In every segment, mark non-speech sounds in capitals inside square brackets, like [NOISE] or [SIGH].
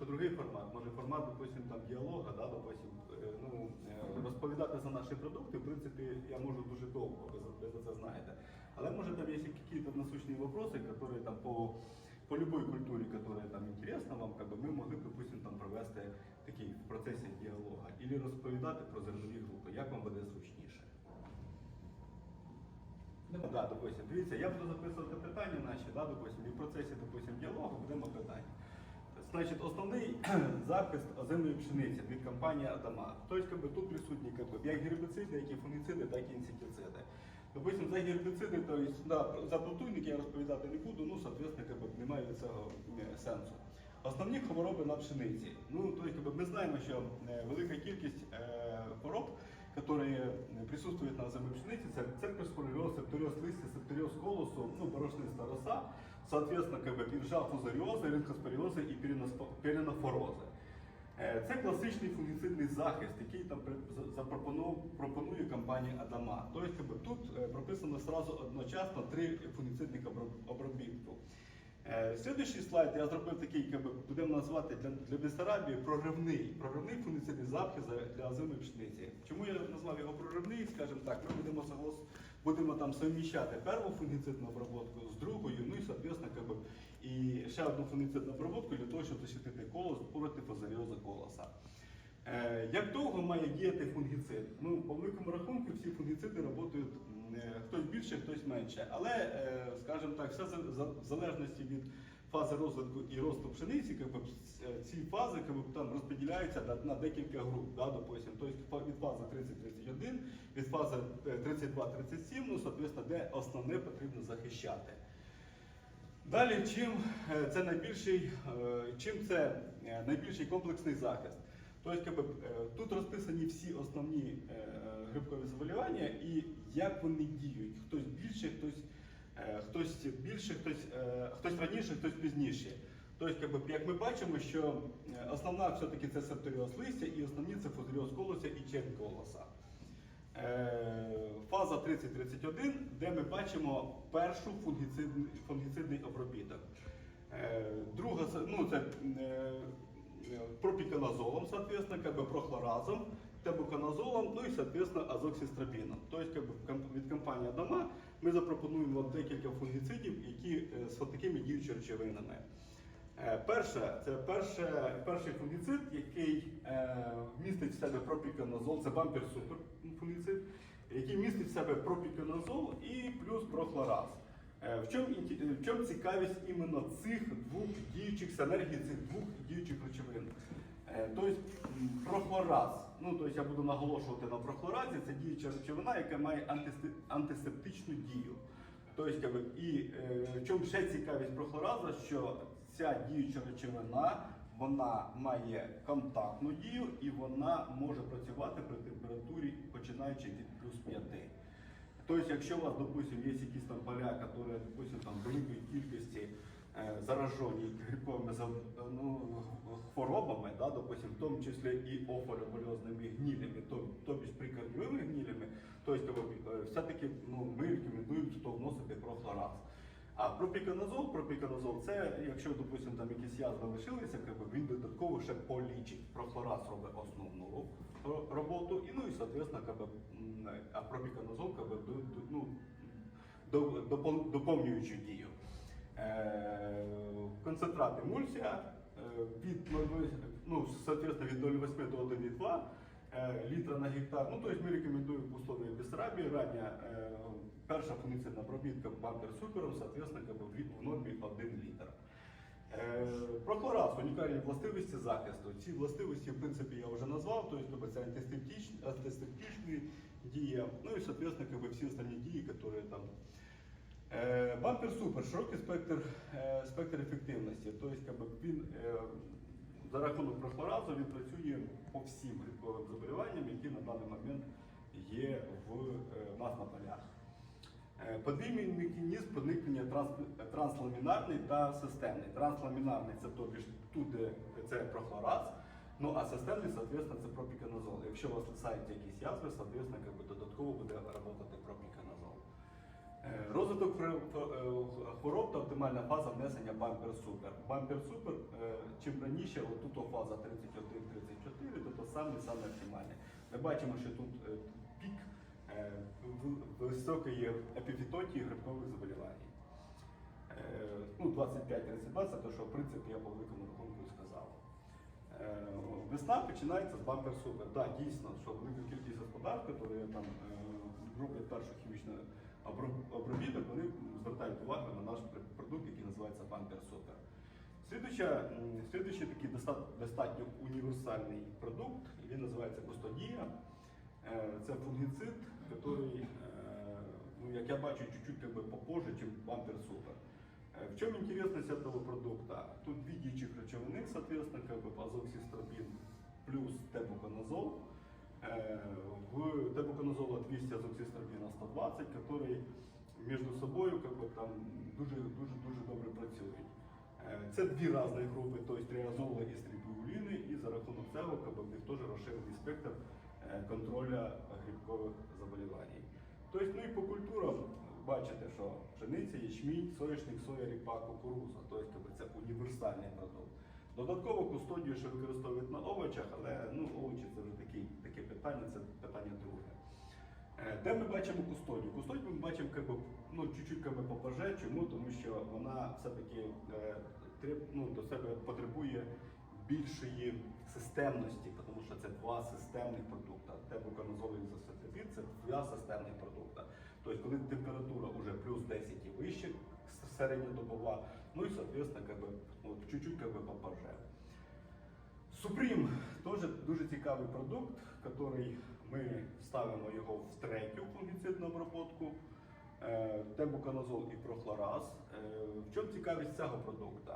немножко другий формат. Може формат, допустим, там діалога, да, допустим, е, ну, е, розповідати за наші продукти, в принципі, я можу дуже довго, ви за, ви за це знаєте. Але може там є якісь насущні вопроси, які там по, по любой культуре, которая там интересна вам, как бы, ми могли допустим, там провести такий в процесі діалога. Або розповідати про зернові групи, як вам буде зручніше. Ну, да, допустим. Дивіться, я буду записувати питання наші, да, допустим, і в процесі допустим, діалогу будемо питання. Значить, основний [CLEARS THROAT] захист озимої пшениці від компанії Адама. Тобто, тут присутні як гербіциди, як і фунгіциди, так і інсектициди. Допустим, за гербіциди, то да, за протуйники я розповідати не буду, ну, соответственно, немає цього е, сенсу. Основні хвороби на пшениці. Ну, то есть, как бы, ми знаємо, що е, велика кількість е, хвороб, які присутствують на озимій пшениці, це церкоспорильоз, септоріоз листя, септоріоз колосу, ну, борошниста роса, соответственно, как бы, іржа рінкоспоріози і переноспо- Е, Це класичний фунгіцидний захист, який там пропонує компанія Адама. Тобто тут е, прописано одразу одночасно три фунгіцидних оброб- обробітку. Е, Слідуючий слайд я зробив такий, якби, будемо назвати для, для Бессарабії проривний, проривний фунгіцидний захист для озимої пшениці. Чому я назвав його проривний? Скажімо так, ми будемо соглас, будемо там совміщати першу фунгіцидну обробку з другою, ну і, соответственно, как би, і ще одну фунгіцидну обробку для того, щоб захистити колос проти фазаріозу колоса. Е, Як довго має діяти фунгіцид? Ну, по великому рахунку, всі фунгіциди працюють хтось більше, хтось менше. Але, е, скажімо так, все в залежності від фази розвитку і росту пшениці, е, ці фази там розподіляються на, декілька груп. Да, допустим. Тобто від фази 30-31, від фази е, 32-37, ну, соответственно, де основне потрібно захищати. Далі, чим е, це найбільший, е, чим це е, найбільший комплексний захист? Тобто, е, тут розписані всі основні е, грибкові заболівання і як вони діють. Хтось більше, хтось, е, хтось більше, хтось, хтось раніше, хтось пізніше. Тобто, як ми бачимо, що основна все-таки це септоріоз листя і основні це фузаріоз колоса і чернь колоса. Фаза 30-31, де ми бачимо першу фунгіцидний, фунгіцидний обробіток. Друга ну, це е, пропіканазолом, соответственно, как бы прохлоразом, тебуканазолом, ну і, соответственно, азоксістробіном. Тобто, как бы, від компанії Адама ми запропонуємо вам декілька фунгіцидів, які е, з такими діючими речовинами. Е, Перше, це перше, перший фунгіцид, який е, містить в себе пропіканазол, це бампер супер фунгіцид, який містить в себе пропіканазол і плюс прохлораз. Е, в, чому, в чому цікавість іменно цих двох діючих синергій, цих двох діючих речовин? Е, тобто прохлораз, ну тобто я буду наголошувати на прохлоразі, це діюча речовина, яка має антисептичну дію. Тобто, і е, в чому ще цікавість прохлораза, що ця діюча речовина вона має контактну дію і вона може працювати при температурі починаючи від плюс 5. Тобто, якщо у вас, допустим, є якісь там поля, які, допустим, там великої кількості е, заражені грибковими ну, хворобами, да, допустим, в тому числі і офоліобольозними гнілями, то, тобто прикорньовими гнілями, тобто, е, все-таки ну, ми рекомендуємо то вносити прохлораз. А пропіканазол, пропіканазол це, якщо, допустим, там якісь язви лишилися, він додатково ще полічить. Прохлораз робить основну роботу, і ну і, соответственно, а до- ну, доповнюючу дію. Е, Концентрат емульсія е, від 0,8, ну, від 0,8 до 1,2 е, літра на гектар. Ну, тобто ми рекомендуємо в условиях Бессарабії рання е, перша фунгіцидна пробітка бампер супером, соответственно, в нормі 1 літр. Е, Прохлораз, унікальні властивості захисту. Ці властивості, в принципі, я вже назвав, тобто це антисептичні, дії, ну і, соответственно, всі остальні дії, які там Е, Бампер супер, широкий спектр, е, спектр ефективності. Тобто, він е, за рахунок прохлоразу він працює по всім грибковим заболіванням, які на даний момент є в е, нас на полях. Е, Подвійний механізм проникнення транс- трансламінарний та системний. Трансламінарний це тобі тут де це прохлораз, ну а системний, соответственно, це пропіканазол. Якщо у вас лисають якісь язви, соответственно, додатково буде працювати пропіканазол. Е, Розвиток хвороб оптимальна фаза внесення бампер супер. Бампер супер, е, чим раніше, отут фаза 31-34, то то саме саме оптимальне. Ми бачимо, що тут е, пік е, високої епіфітотії грибкових заболівань. Ну, 25-32 це що в принципі я по великому рахунку сказав. Весна починається з бампер супер. Так, дійсно, що велика кількість господарств, які там роблять першу хімічну обробіток, вони звертають увагу на наш пр- продукт, який називається бампер супер. Слідуюча, м, Слідуючий такий доста- достатньо універсальний продукт, і він називається Кустодія. Е, Це фунгіцид, який, е, ну, як я бачу, чуть-чуть как бы, попозже, ніж бампер супер. Э, В чем интересность этого продукта? Тут две дичьих речовины, соответственно, как бы азоксистропин плюс тебуконазол. Э, В тебуконазола 200, азоксистропина 120, которые между собою как бы, там дуже, дуже, дуже добре працюють. Е, Це дві різні групи, тобто триазоли і стрібіуліни, і за рахунок цього как бы, в них теж розширений спектр е, контроля грибкових заболівань. Тобто, ну і по культурам бачите, що пшениця, ячмінь, соняшник, соя, ріпа, кукуруза. Тобто как би, це універсальний продукт. Додатково кустодію ще використовують на овочах, але ну, овочі це вже такі, таке питання, це питання друге. Е, Де ми бачимо кустодію? Кустодію ми бачимо как би, ну, чуть-чуть как би, попоже. Чому? Тому що вона все-таки е, ну, до себе потребує більшої системності, тому що це два системних продукти. Тебуканозол і зосетрибін – це два системних продукти. Тобто, коли температура вже плюс 10 і вище, середньодобова, ну і, соответственно, как би, от, чуть-чуть как би, попоже. Супрім теж дуже цікавий продукт, який ми ставимо його в третю фунгіцидну обробку. Е, Тебуканозол і прохлораз. Е, В чому цікавість цього продукту?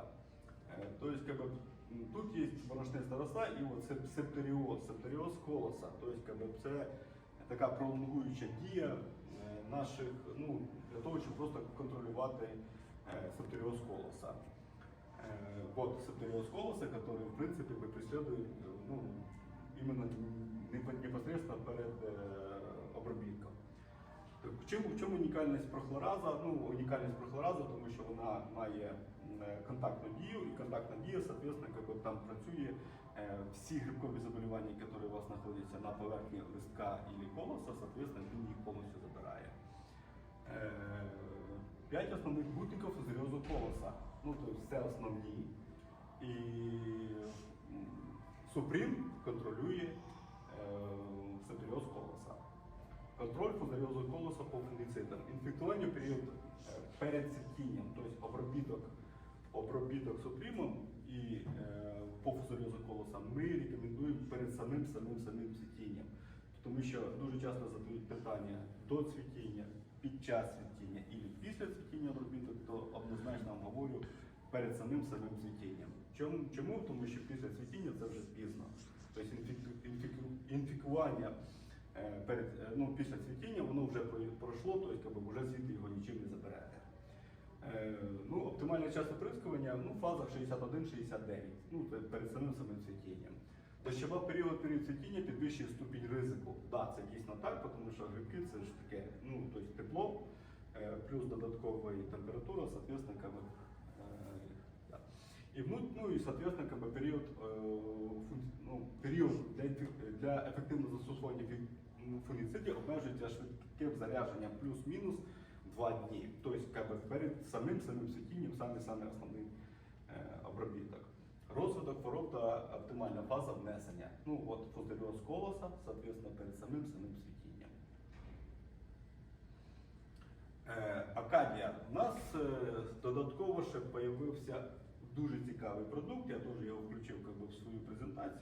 Е, Тобто, как бы, м, тут є борошниста роса і от сеп- септоріоз, септоріоз колоса. Тобто, как бы, це така пролонгуюча дія е, наших, ну, для того, щоб просто контролювати е, септоріоз колоса. Э, вот септориоз колоса, который, в принципе, бы преследует э, ну, именно непосредственно перед э, обробітком. В чому, унікальність прохлораза? Ну, унікальність прохлораза, тому що вона має е, контактну дію, і контактна дія, соответственно, бы там працює е, всі грибкові заболівання, які у вас знаходяться на поверхні листка і колоса, соответственно, він їх повністю забирає. Е, П'ять основних бутників фузаріозу колоса. Ну, тобто це основні. І Супрім контролює е, колоса. Контроль фузаріозу колоса по фунгіцидам. Інфектування період е, перед цвітінням, тобто обробіток, обробіток супрімом і е, по фузаріозу колоса ми рекомендуємо перед самим самим самим цвітінням. Тому що дуже часто задають питання до цвітіння, під час цвітіння і після цвітіння обробіток, то однозначно вам говорю перед самим самим цвітінням. Чому? Чому? Тому що після цвітіння це вже пізно. Тобто інфіку- інфіку- інфікування е, перед, е, ну, після цвітіння воно вже пройшло, тобто вже звідти його нічим не заберете. Е, Ну, оптимальний час оприскування, ну, фаза 61-69, ну, перед самим самим цвітінням. Дощова період період цвітіння підвищує ступінь ризику. Так, це дійсно так, тому що грибки це ж таке, ну, тобто тепло, плюс додаткова температура, соответственно, да. І, ну, і, соответственно, как бы, е, функ- ну, період для, для ефективного застосування ну, фунгіцидів обмежується швидким зарядженням плюс-мінус 2 дні. Тобто, как бы, перед самим самим цвітінням саме саме основний е, обробіток. Розвиток хвороб та оптимальна фаза внесення. Ну, от фузаріоз колоса, соответственно, перед самим самим цвітінням. Е, Акадія. У нас е, додатково ще з'явився дуже цікавий продукт. Я теж його включив би, в свою презентацію.